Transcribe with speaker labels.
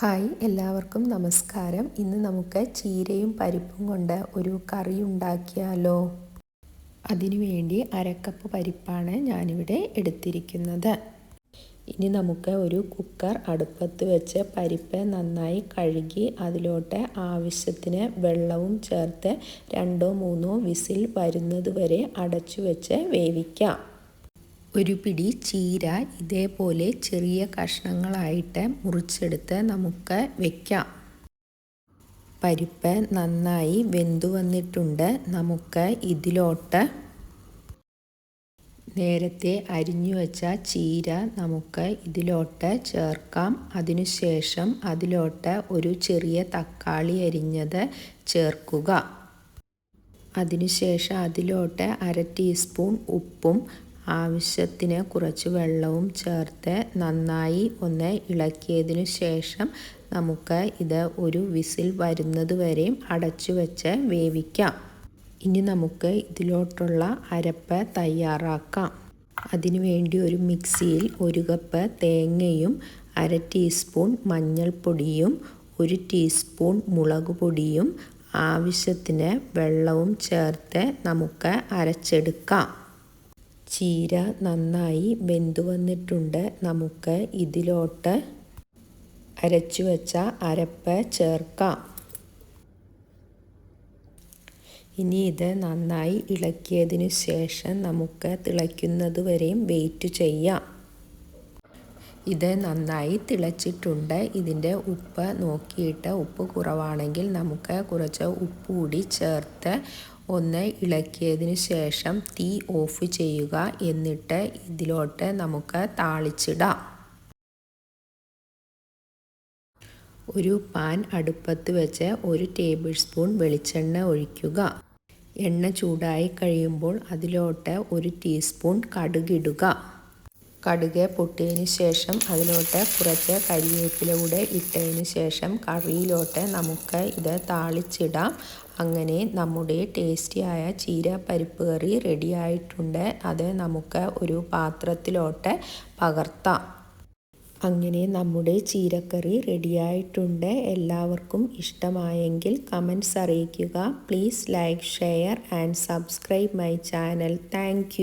Speaker 1: Hi എല്ലാവർക്കും നമസ്കാരം. ഇന്ന് നമുക്ക് ചീരയും പരിപ്പും കൊണ്ട് ഒരു കറി ഉണ്ടാക്കിയാലോ? അതിനുവേണ്ടി അരക്കപ്പ് പരിപ്പാണ് ഞാനിവിടെ എടുത്തിരിക്കുന്നത്. ഇനി നമുക്ക് ഒരു കുക്കർ അടുപ്പത്ത് വെച്ച് പരിപ്പ് നന്നായി കഴുകി അതിലോട്ട് ആവശ്യത്തിന് വെള്ളവും ചേർത്ത് രണ്ടോ മൂന്നോ വിസിൽ വരുന്നത് വരെ അടച്ചു വെച്ച് വേവിക്കാം. ഒരു പിടി ചീര ഇതേപോലെ ചെറിയ കഷ്ണങ്ങളായിട്ട് മുറിച്ചെടുത്ത് നമുക്ക് വെക്കാം. പരിപ്പ് നന്നായി വെന്തു വന്നിട്ടുണ്ട്. നമുക്ക് ഇതിലോട്ട് നേരത്തെ അരിഞ്ഞു വെച്ച ചീര നമുക്ക് ഇതിലോട്ട് ചേർക്കാം. അതിനുശേഷം അതിലോട്ട് ഒരു ചെറിയ തക്കാളി അരിഞ്ഞത് ചേർക്കുക. അതിനുശേഷം അതിലോട്ട് അര ടീസ്പൂൺ ഉപ്പും ആവശ്യത്തിന് കുറച്ച് വെള്ളവും ചേർത്ത് നന്നായി ഒന്ന് ഇളക്കിയതിനു ശേഷം നമുക്ക് ഇത് ഒരു വിസിൽ വരുന്നത് വരെയും അടച്ചു വെച്ച് വേവിക്കാം. ഇനി നമുക്ക് ഇതിലോട്ടുള്ള അരപ്പ് തയ്യാറാക്കാം. അതിനുവേണ്ടി ഒരു മിക്സിയിൽ ഒരു കപ്പ് തേങ്ങയും അര ടീസ്പൂൺ മഞ്ഞൾപ്പൊടിയും ഒരു ടീസ്പൂൺ മുളക് പൊടിയും ആവശ്യത്തിന് വെള്ളവും ചേർത്ത് നമുക്ക് അരച്ചെടുക്കാം. ചീര നന്നായി വെന്തു വന്നിട്ടുണ്ട്. നമുക്ക് ഇതിലോട്ട് അരച്ചു വെച്ച അരപ്പ് ചേർക്കാം. ഇനി ഇത് നന്നായി ഇളക്കിയതിനു ശേഷം നമുക്ക് തിളയ്ക്കുന്നത് വരെയും വെയിറ്റ് ചെയ്യാം. ഇത് നന്നായി തിളച്ചിട്ടുണ്ട്. ഇതിന്റെ ഉപ്പ് നോക്കിയിട്ട് ഉപ്പ് കുറവാണെങ്കിൽ നമുക്ക് കുറച്ച് ഉപ്പ് കൂടി ചേർത്ത് ഒന്ന് ഇളക്കിയതിന് ശേഷം തീ ഓഫ് ചെയ്യുക. എന്നിട്ട് ഇതിലോട്ട് നമുക്ക് താളിച്ചിടാം. ഒരു പാൻ അടുപ്പത്ത് വെച്ച് ഒരു ടേബിൾ സ്പൂൺ വെളിച്ചെണ്ണ ഒഴിക്കുക. എണ്ണ ചൂടായി കഴിയുമ്പോൾ അതിലോട്ട് ഒരു ടീസ്പൂൺ കടുകിടുക കടുക് പൊട്ടിയതിന് ശേഷം അതിലോട്ട് കുറച്ച് കരിവേപ്പില കൂടെ ഇട്ടതിന് ശേഷം കറിയിലോട്ട് നമുക്ക് ഇത് താളിച്ചിടാം. അങ്ങനെ നമ്മുടെ ടേസ്റ്റിയായ ചീര പരിപ്പ് കറി റെഡി ആയിട്ടുണ്ട്. അത് നമുക്ക് ഒരു പാത്രത്തിലോട്ട് പകർത്താം. അങ്ങനെ നമ്മുടെ ചീരക്കറി റെഡിയായിട്ടുണ്ട് എല്ലാവർക്കും ഇഷ്ടമായെങ്കിൽ കമൻസ് അറിയിക്കുക. Please like share and subscribe my channel thank